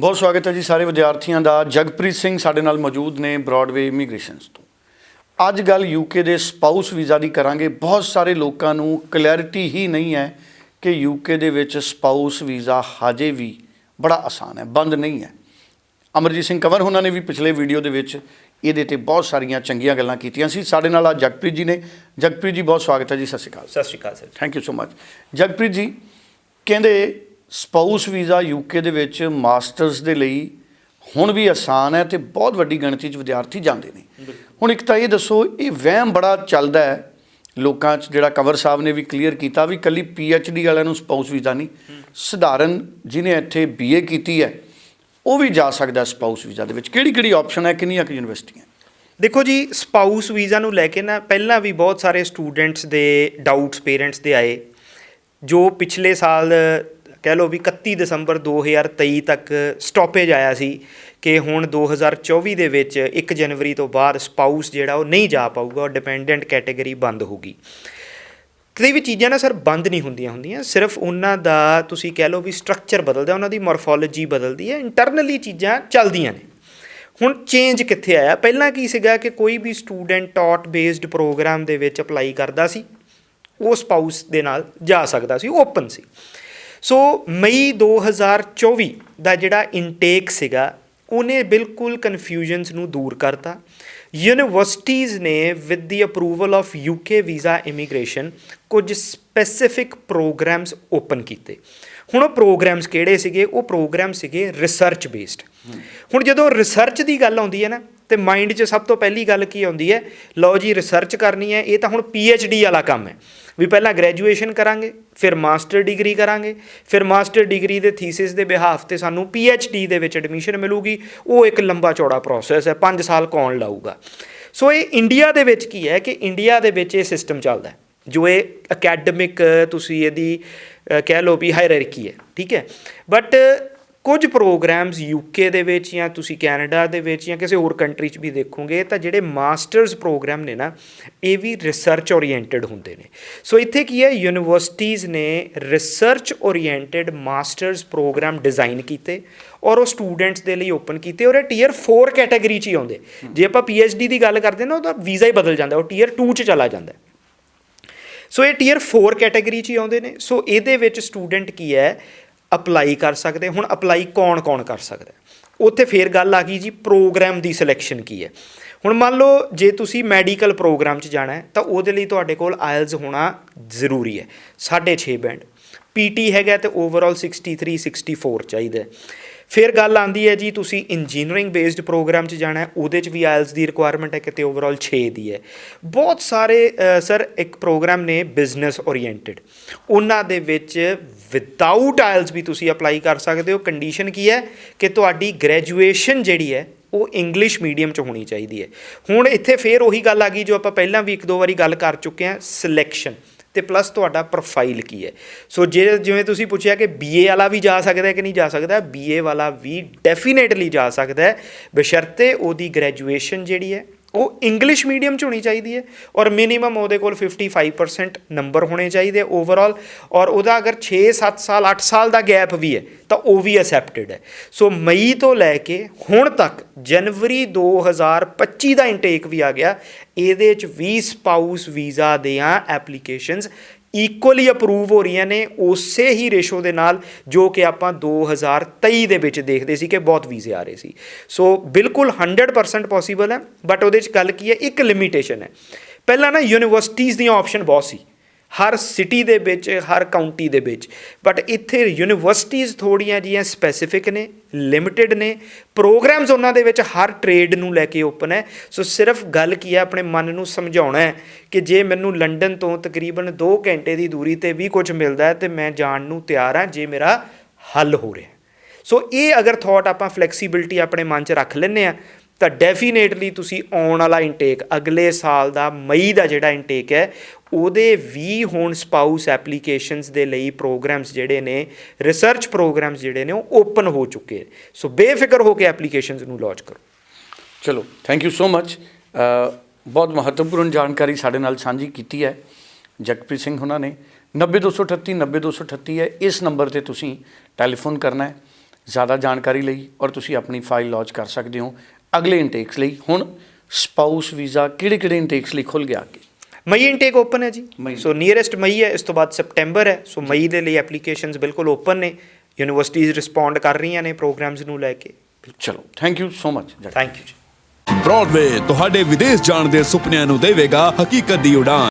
ਬਹੁਤ ਸਵਾਗਤ ਹੈ ਜੀ ਸਾਰੇ ਵਿਦਿਆਰਥੀਆਂ ਦਾ। ਜਗਪ੍ਰੀਤ ਸਿੰਘ ਸਾਡੇ ਨਾਲ ਮੌਜੂਦ ਨੇ ਬ੍ਰੌਡਵੇ ਇਮੀਗ੍ਰੇਸ਼ਨਸ ਤੋਂ। ਅੱਜ ਗੱਲ ਯੂਕੇ ਦੇ ਸਪਾਊਸ ਵੀਜ਼ਾ ਦੀ ਕਰਾਂਗੇ। ਬਹੁਤ ਸਾਰੇ ਲੋਕਾਂ ਨੂੰ ਕਲੈਰਿਟੀ ਹੀ ਨਹੀਂ ਹੈ ਕਿ ਯੂਕੇ ਦੇ ਵਿੱਚ ਸਪਾਊਸ ਵੀਜ਼ਾ ਹਜੇ ਵੀ ਬੜਾ ਆਸਾਨ ਹੈ ਬੰਦ ਨਹੀਂ ਹੈ। ਅਮਰਜੀਤ ਸਿੰਘ ਕੰਵਰ ਉਹਨਾਂ ਨੇ ਵੀ ਪਿਛਲੇ ਵੀਡੀਓ ਦੇ ਵਿੱਚ ਇਹਦੇ ਤੇ ਬਹੁਤ ਸਾਰੀਆਂ ਚੰਗੀਆਂ ਗੱਲਾਂ ਕੀਤੀਆਂ ਸੀ। ਸਾਡੇ ਨਾਲ ਅੱਜ ਜਗਪ੍ਰੀਤ ਜੀ ਨੇ। ਜਗਪ੍ਰੀਤ ਜੀ ਬਹੁਤ ਸਵਾਗਤ ਹੈ ਜੀ। ਸਤਿ ਸ਼੍ਰੀ ਅਕਾਲ। ਸਤਿ ਸ਼੍ਰੀ ਅਕਾਲ sir. Thank you so much Jagpreet ji ਕਹਿੰਦੇ ਸਪਾਊਸ ਵੀਜ਼ਾ ਯੂਕੇ ਦੇ ਵਿੱਚ ਮਾਸਟਰਸ ਦੇ ਲਈ ਹੁਣ ਵੀ ਆਸਾਨ ਹੈ ਤੇ ਬਹੁਤ ਵੱਡੀ ਗਿਣਤੀ 'ਚ ਵਿਦਿਆਰਥੀ ਜਾਂਦੇ ਨੇ। ਹੁਣ ਇੱਕ ਤਾਂ ਇਹ ਦੱਸੋ ਇਹ ਵਹਿਮ ਬੜਾ ਚੱਲਦਾ ਹੈ ਲੋਕਾਂ 'ਚ ਜਿਹੜਾ ਕਵਰ ਸਾਹਿਬ ਨੇ ਵੀ ਕਲੀਅਰ ਕੀਤਾ ਵੀ ਕੱਲੀ ਡੀ ਵਾਲਿਆਂ ਨੂੰ ਸਪਾਊਸ ਵੀਜ਼ਾ ਨਹੀਂ। ਸਧਾਰਨ ਜਿਹਨੇ ਇੱਥੇ ਬੀਏ ਕੀਤੀ ਹੈ ਉਹ ਵੀ ਜਾ ਸਕਦਾ ਸਪਾਊਸ ਵੀਜ਼ਾ ਦੇ ਵਿੱਚ। ਕਿਹੜੀ ਕਿਹੜੀ ਆਪਸ਼ਨ ਹੈ ਕਿੰਨੀਆਂ ਕੁ ਯੂਨੀਵਰਸਿਟੀਆਂ ਦੇਖੋ ਜੀ ਸਪਾਊਸ ਵੀਜ਼ਾ ਨੂੰ ਲੈ ਕੇ ਨਾ ਪਹਿਲਾਂ ਵੀ ਬਹੁਤ ਸਾਰੇ ਸਟੂਡੈਂਟਸ ਦੇ ਡਾਊਟਸ ਪੇਰੈਂਟਸ ਦੇ ਆਏ। ਜੋ ਪਿਛਲੇ ਸਾਲ ਕਹਿ ਲਓ ਵੀ 31 ਦਸੰਬਰ 2023 ਤੱਕ ਸਟਾਪੇਜ ਆਇਆ ਸੀ ਕਿ ਹੁਣ 2024 ਦੇ ਵਿੱਚ 1 ਜਨਵਰੀ ਤੋਂ ਬਾਅਦ ਸਪਾਊਸ ਜਿਹੜਾ ਉਹ ਨਹੀਂ ਜਾ ਪਾਊਗਾ, ਉਹ ਡਿਪੈਂਡੈਂਟ ਕੈਟਾਗਰੀ ਬੰਦ ਹੋਊਗੀ। ਕਈ ਵੀ ਚੀਜ਼ਾਂ ਨਾ ਸਰ ਬੰਦ ਨਹੀਂ ਹੁੰਦੀਆਂ ਹੁੰਦੀਆਂ, ਸਿਰਫ ਉਹਨਾਂ ਦਾ ਤੁਸੀਂ ਕਹਿ ਲਓ ਵੀ ਸਟਰਕਚਰ ਬਦਲਦਾ, ਉਹਨਾਂ ਦੀ ਮੋਰਫੋਲੋਜੀ ਬਦਲਦੀ ਹੈ ਇੰਟਰਨਲੀ ਚੀਜ਼ਾਂ ਚੱਲਦੀਆਂ ਨੇ। ਹੁਣ ਚੇਂਜ ਕਿੱਥੇ ਆਇਆ? ਪਹਿਲਾਂ ਕੀ ਸੀਗਾ ਕਿ ਕੋਈ ਵੀ ਸਟੂਡੈਂਟ ਟੌਟ ਬੇਸਡ ਪ੍ਰੋਗਰਾਮ ਦੇ ਵਿੱਚ ਅਪਲਾਈ ਕਰਦਾ ਸੀ, ਉਹ ਸਪਾਊਸ ਦੇ ਨਾਲ ਜਾ ਸਕਦਾ ਸੀ ਓਪਨ ਸੀ। ਸੋ ਮਈ 2024 ਦਾ ਜਿਹੜਾ ਇਨਟੇਕ ਸੀਗਾ ਉਹਨੇ ਬਿਲਕੁਲ ਕਨਫਿਊਜ਼ਨਸ ਨੂੰ ਦੂਰ ਕਰਤਾ। ਯੂਨੀਵਰਸਿਟੀਜ਼ ਨੇ with the approval of UK visa immigration ਕੁਝ ਸਪੈਸੀਫਿਕ ਪ੍ਰੋਗਰਾਮਸ ਓਪਨ ਕੀਤੇ। ਹੁਣ ਉਹ ਪ੍ਰੋਗਰਾਮਸ ਕਿਹੜੇ ਸੀਗੇ? ਉਹ ਪ੍ਰੋਗਰਾਮ ਸੀਗੇ ਰਿਸਰਚ ਬੇਸਡ ਹੁਣ ਜਦੋਂ ਰਿਸਰਚ ਦੀ ਗੱਲ ਆਉਂਦੀ ਹੈ ਨਾ ਤੇ ਮਾਈਂਡ 'ਚ ਸਭ ਤੋਂ ਪਹਿਲੀ ਗੱਲ ਕੀ ਆਉਂਦੀ ਹੈ? ਲਓ ਜੀ ਰਿਸਰਚ ਕਰਨੀ ਹੈ, ਇਹ ਤਾਂ ਹੁਣ ਡੀ ਵਾਲਾ ਕੰਮ ਹੈ। ਵੀ ਪਹਿਲਾਂ ਗ੍ਰੈਜੂਏਸ਼ਨ ਕਰਾਂਗੇ, ਫਿਰ ਮਾਸਟਰ ਡਿਗਰੀ ਕਰਾਂਗੇ, ਫਿਰ ਮਾਸਟਰ ਡਿਗਰੀ ਦੇ ਥੀਸਿਸ ਦੇ ਬਿਹਾਫ ਤੇ ਸਾਨੂੰ ਡੀ ਦੇ ਵਿੱਚ ਐਡਮਿਸ਼ਨ ਮਿਲੂਗੀ। ਉਹ ਇੱਕ ਲੰਬਾ ਚੌੜਾ ਪ੍ਰੋਸੈਸ ਹੈ 5 ਸਾਲ ਕੌਣ ਲਾਊਗਾ? ਸੋ ਇਹ ਇੰਡੀਆ ਦੇ ਵਿੱਚ ਕੀ ਹੈ ਕਿ ਇੰਡੀਆ ਦੇ ਵਿੱਚ ਇਹ ਸਿਸਟਮ ਚੱਲਦਾ ਹੈ। ਜੋ ਇਹ ਅਕੈਡਮਿਕ ਤੁਸੀਂ ਇਹਦੀ ਕਹਿ ਲਓ ਵੀ ਹਾਇਰਾਰਕੀ ਹੈ, ਠੀਕ ਹੈ? ਬਟ ਕੁਝ ਪ੍ਰੋਗਰਾਮਸ ਯੂਕੇ ਦੇ ਵਿੱਚ ਜਾਂ ਤੁਸੀਂ ਕੈਨੇਡਾ ਦੇ ਵਿੱਚ ਜਾਂ ਕਿਸੇ ਹੋਰ ਕੰਟਰੀ 'ਚ ਵੀ ਦੇਖੋਗੇ, ਤਾਂ ਜਿਹੜੇ ਮਾਸਟਰਸ ਪ੍ਰੋਗਰਾਮ ਨੇ ਨਾ, ਇਹ ਵੀ ਰਿਸਰਚ ਓਰੀਐਂਟਡ ਹੁੰਦੇ ਨੇ। ਸੋ ਇੱਥੇ ਕੀ ਹੈ ਯੂਨੀਵਰਸਿਟੀਜ਼ ਨੇ research oriented masters program design ਕੀਤੇ ਔਰ ਉਹ ਸਟੂਡੈਂਟਸ ਦੇ ਲਈ ਓਪਨ ਕੀਤੇ ਔਰ ਇਹ ਟੀਅਰ 4 ਕੈਟਾਗਰੀ 'ਚ ਹੀ ਆਉਂਦੇ। ਜੇ ਆਪਾਂ ਡੀ ਦੀ ਗੱਲ ਕਰਦੇ ਨਾ, ਉਹਦਾ ਵੀਜ਼ਾ ਹੀ ਬਦਲ ਜਾਂਦਾ, ਉਹ ਟੀਅਰ 2 'ਚ ਚਲਾ ਜਾਂਦਾ। ਸੋ ਇਹ ਟੀਅਰ 4 ਕੈਟਾਗਰੀ 'ਚ ਹੀ ਆਉਂਦੇ ਨੇ। ਸੋ ਇਹਦੇ ਵਿੱਚ ਸਟੂਡੈਂਟ ਕੀ ਹੈ ਅਪਲਾਈ ਕਰ ਸਕਦੇ। ਹੁਣ ਅਪਲਾਈ ਕੌਣ-ਕੌਣ ਕਰ ਸਕਦਾ ਉੱਥੇ ਫੇਰ ਗੱਲ ਆ ਗਈ ਜੀ ਪ੍ਰੋਗਰਾਮ ਦੀ ਸਿਲੈਕਸ਼ਨ ਕੀ ਹੈ? ਹੁਣ ਮੰਨ ਲਓ ਜੇ ਤੁਸੀਂ ਮੈਡੀਕਲ ਪ੍ਰੋਗਰਾਮ 'ਚ ਜਾਣਾ ਹੈ, ਤਾਂ ਉਹਦੇ ਲਈ ਤੁਹਾਡੇ ਕੋਲ ਆਇਲਸ ਹੋਣਾ ਜ਼ਰੂਰੀ ਹੈ। 6.5 ਬੈਂਡ। ਪੀਟੀ ਹੈਗਾ ਤੇ ਓਵਰਆਲ 63 64 ਚਾਹੀਦਾ ਫਿਰ ਗੱਲ ਆਂਦੀ ਹੈ ਜੀ, ਤੁਸੀਂ ਇੰਜੀਨੀਅਰਿੰਗ ਬੇਸਡ ਪ੍ਰੋਗਰਾਮ 'ਚ ਜਾਣਾ ਹੈ, ਉਹਦੇ 'ਚ ਵੀ ਆਇਲਸ ਦੀ ਰਿਕੁਆਇਰਮੈਂਟ ਹੈ ਕਿਤੇ ਓਵਰਆਲ 6 ਦੀ ਹੈ। ਬਹੁਤ ਸਾਰੇ ਸਰ ਇੱਕ ਪ੍ਰੋਗਰਾਮ ਨੇ ਬਿਜ਼ਨਸ ਓਰੀਐਂਟਡ ਉਹਨਾਂ ਦੇ ਵਿੱਚ ਵਿਦਆਊਟ ਆਇਲਸ ਵੀ ਤੁਸੀਂ ਅਪਲਾਈ ਕਰ ਸਕਦੇ ਹੋ। ਕੰਡੀਸ਼ਨ ਕੀ ਹੈ ਕਿ ਤੁਹਾਡੀ ਗ੍ਰੈਜੂਏਸ਼ਨ ਜਿਹੜੀ ਹੈ, ਉਹ ਇੰਗਲਿਸ਼ ਮੀਡੀਅਮ 'ਚ ਹੋਣੀ ਚਾਹੀਦੀ ਹੈ। ਹੁਣ ਇੱਥੇ ਫੇਰ ਉਹੀ ਗੱਲ ਆ ਗਈ, ਜੋ ਆਪਾਂ ਪਹਿਲਾਂ ਵੀ ਇੱਕ ਦੋ ਵਾਰੀ ਗੱਲ ਕਰ ਚੁੱਕੇ ਹਾਂ ਸਿਲੈਕਸ਼ਨ ਤੇ ਪਲੱਸ ਤੁਹਾਡਾ ਪ੍ਰੋਫਾਈਲ ਕੀ ਹੈ? ਸੋ ਜੇ ਜਿਵੇਂ ਤੁਸੀਂ ਪੁੱਛਿਆ ਕਿ ਬੀਏ ਵਾਲਾ ਵੀ ਜਾ ਸਕਦਾ ਹੈ ਕਿ ਨਹੀਂ ਜਾ ਸਕਦਾ ਬੀਏ ਵਾਲਾ ਵੀ ਡੈਫੀਨੇਟਲੀ ਜਾ ਸਕਦਾ ਹੈ। ਬਸ਼ਰਤੇ ਉਹਦੀ ਗ੍ਰੈਜੂਏਸ਼ਨ ਜਿਹੜੀ ਹੈ ਉਹ ਇੰਗਲਿਸ਼ ਮੀਡੀਅਮ ਚ ਹੋਣੀ ਚਾਹੀਦੀ ਹੈ ਔਰ ਮਿਨੀਮਮ ਉਹਦੇ ਕੋਲ 55% ਨੰਬਰ ਹੋਣੇ ਚਾਹੀਦੇ ਓਵਰਆਲ ਔਰ ਉਹਦਾ ਅਗਰ 6 7 ਸਾਲ 8 ਸਾਲ ਦਾ ਗੈਪ ਵੀ ਹੈ, ਤਾਂ ਉਹ ਵੀ ਅਸੈਪਟਡ ਹੈ। ਸੋ ਮਈ ਤੋਂ ਲੈ ਕੇ ਹੁਣ ਤੱਕ ਜਨਵਰੀ 2025 ਦਾ ਇਨਟੇਕ ਵੀ ਆ ਗਿਆ। ਇਹਦੇ ਚ ਵੀ ਸਪਾਊਸ ਵੀਜ਼ਾ ਦੀਆਂ ਐਪਲੀਕੇਸ਼ਨਸ ਇਕੁਅਲੀ ਅਪਰੂਵ ਹੋ ਰਹੀਆਂ ਨੇ ਉਸੇ ਹੀ ਰੇਸ਼ੋ ਦੇ ਨਾਲ ਜੋ ਕਿ ਆਪਾਂ 2023 ਦੇ ਵਿੱਚ ਦੇਖਦੇ ਸੀ ਕਿ ਬਹੁਤ ਵੀਜ਼ੇ ਆ ਰਹੇ ਸੀ। ਸੋ ਬਿਲਕੁਲ 100% ਪੋਸੀਬਲ ਹੈ ਬਟ ਉਹਦੇ ਚ ਗੱਲ ਕੀ ਹੈ, ਇੱਕ ਲਿਮਿਟੇਸ਼ਨ ਹੈ। ਪਹਿਲਾਂ ਨਾ ਯੂਨੀਵਰਸਿਟੀਜ਼ ਦੀਆਂ ਆਪਸ਼ਨ ਬਹੁਤ ਸੀ। ਹਰ ਸਿਟੀ ਦੇ ਵਿੱਚ, ਹਰ ਕਾਉਂਟੀ ਦੇ ਵਿੱਚ। ਬਟ ਇੱਥੇ ਯੂਨੀਵਰਸਿਟੀਜ਼ ਥੋੜੀਆਂ ਜੀਆਂ ਸਪੈਸੀਫਿਕ ਨੇ ਲਿਮਿਟਿਡ ਨੇ। ਪ੍ਰੋਗਰਾਮਸ ਉਹਨਾਂ ਦੇ ਵਿੱਚ ਹਰ ਟ੍ਰੇਡ ਨੂੰ ਲੈ ਕੇ ਓਪਨ ਹੈ। ਸੋ ਸਿਰਫ ਗੱਲ ਕੀ ਹੈ, ਆਪਣੇ ਮਨ ਨੂੰ ਸਮਝਾਉਣਾ ਹੈ ਕਿ ਜੇ ਮੈਨੂੰ ਲੰਡਨ ਤੋਂ ਤਕਰੀਬਨ 2 ਘੰਟੇ ਦੀ ਦੂਰੀ ਤੇ ਵੀ ਕੁਝ ਮਿਲਦਾ ਹੈ, ਤੇ ਮੈਂ ਜਾਣ ਨੂੰ ਤਿਆਰ ਹਾਂ ਜੇ ਮੇਰਾ ਹੱਲ ਹੋ ਰਿਹਾ। ਸੋ ਇਹ ਅਗਰ ਥਾਟ ਆਪਾਂ ਫਲੈਕਸੀਬਿਲਟੀ ਆਪਣੇ ਮਨ 'ਚ ਰੱਖ ਲੈਂਦੇ ਆ ਤਾਂ ਡੈਫੀਨੇਟਲੀ ਤੁਸੀਂ ਆਉਣ ਵਾਲਾ ਇਨਟੇਕ ਅਗਲੇ ਸਾਲ ਦਾ, ਮਈ ਦਾ ਜਿਹੜਾ ਇਨਟੇਕ ਹੈ, ਉਹਦੇ ਵੀ ਹੁਣ ਸਪਾਊਸ ਐਪਲੀਕੇਸ਼ਨਸ ਦੇ ਲਈ ਪ੍ਰੋਗਰਾਮਸ ਜਿਹੜੇ ਨੇ ਰਿਸਰਚ ਪ੍ਰੋਗਰਾਮਸ ਜਿਹੜੇ ਨੇ, ਉਹ ਓਪਨ ਹੋ ਚੁੱਕੇ ਨੇ। ਸੋ ਬੇਫਿਕਰ ਹੋ ਕੇ ਐਪਲੀਕੇਸ਼ਨਸ ਨੂੰ ਲਾਂਚ ਕਰੋ। ਚਲੋ ਥੈਂਕ ਯੂ ਸੋ ਮੱਚ ਬਹੁਤ ਮਹੱਤਵਪੂਰਨ ਜਾਣਕਾਰੀ ਸਾਡੇ ਨਾਲ ਸਾਂਝੀ ਕੀਤੀ ਹੈ ਜਗਪ੍ਰੀਤ ਸਿੰਘ ਉਹਨਾਂ ਨੇ। 90238 90238 ਹੈ, ਇਸ ਨੰਬਰ ਤੇ ਤੁਸੀਂ ਟੈਲੀਫੋਨ ਕਰਨਾ ਹੈ। ਜ਼ਿਆਦਾ ਜਾਣਕਾਰੀ ਲਈ ਔਰ ਤੁਸੀਂ ਆਪਣੀ ਫਾਈਲ ਲੌਂਚ ਕਰ ਸਕਦੇ ਹੋ। ਅਗਲੇ ਇਨਟੇਕਸ ਲਈ ਹੁਣ ਸਪਾਊਸ ਵੀਜ਼ਾ ਕਿਹੜੇ ਕਿਹੜੇ ਇਨਟੇਕਸ ਲਈ ਖੁੱਲ ਗਿਆ ਅੱਗੇ? ਮਈ ਇਨਟੇਕ ਓਪਨ ਹੈ ਜੀ। ਮਈ। ਸੋ ਨੀਅਰੈਸਟ ਮਈ ਹੈ ਇਸ ਤੋਂ ਬਾਅਦ ਸਪਟੈਂਬਰ ਹੈ। ਸੋ ਮਈ ਦੇ ਲਈ ਐਪਲੀਕੇਸ਼ਨਸ ਬਿਲਕੁਲ ਓਪਨ ਨੇ। ਯੂਨੀਵਰਸਿਟੀਜ਼ ਰਿਸਪੌਂਡ ਕਰ ਰਹੀਆਂ ਨੇ ਪ੍ਰੋਗਰਾਮਸ ਨੂੰ ਲੈ ਕੇ। ਚਲੋ thank you so much thank you ji. Broadway ਤੁਹਾਡੇ ਵਿਦੇਸ਼ ਜਾਣ ਦੇ ਸੁਪਨਿਆਂ ਨੂੰ ਦੇਵੇਗਾ ਹਕੀਕਤ ਦੀ ਉਡਾਨ।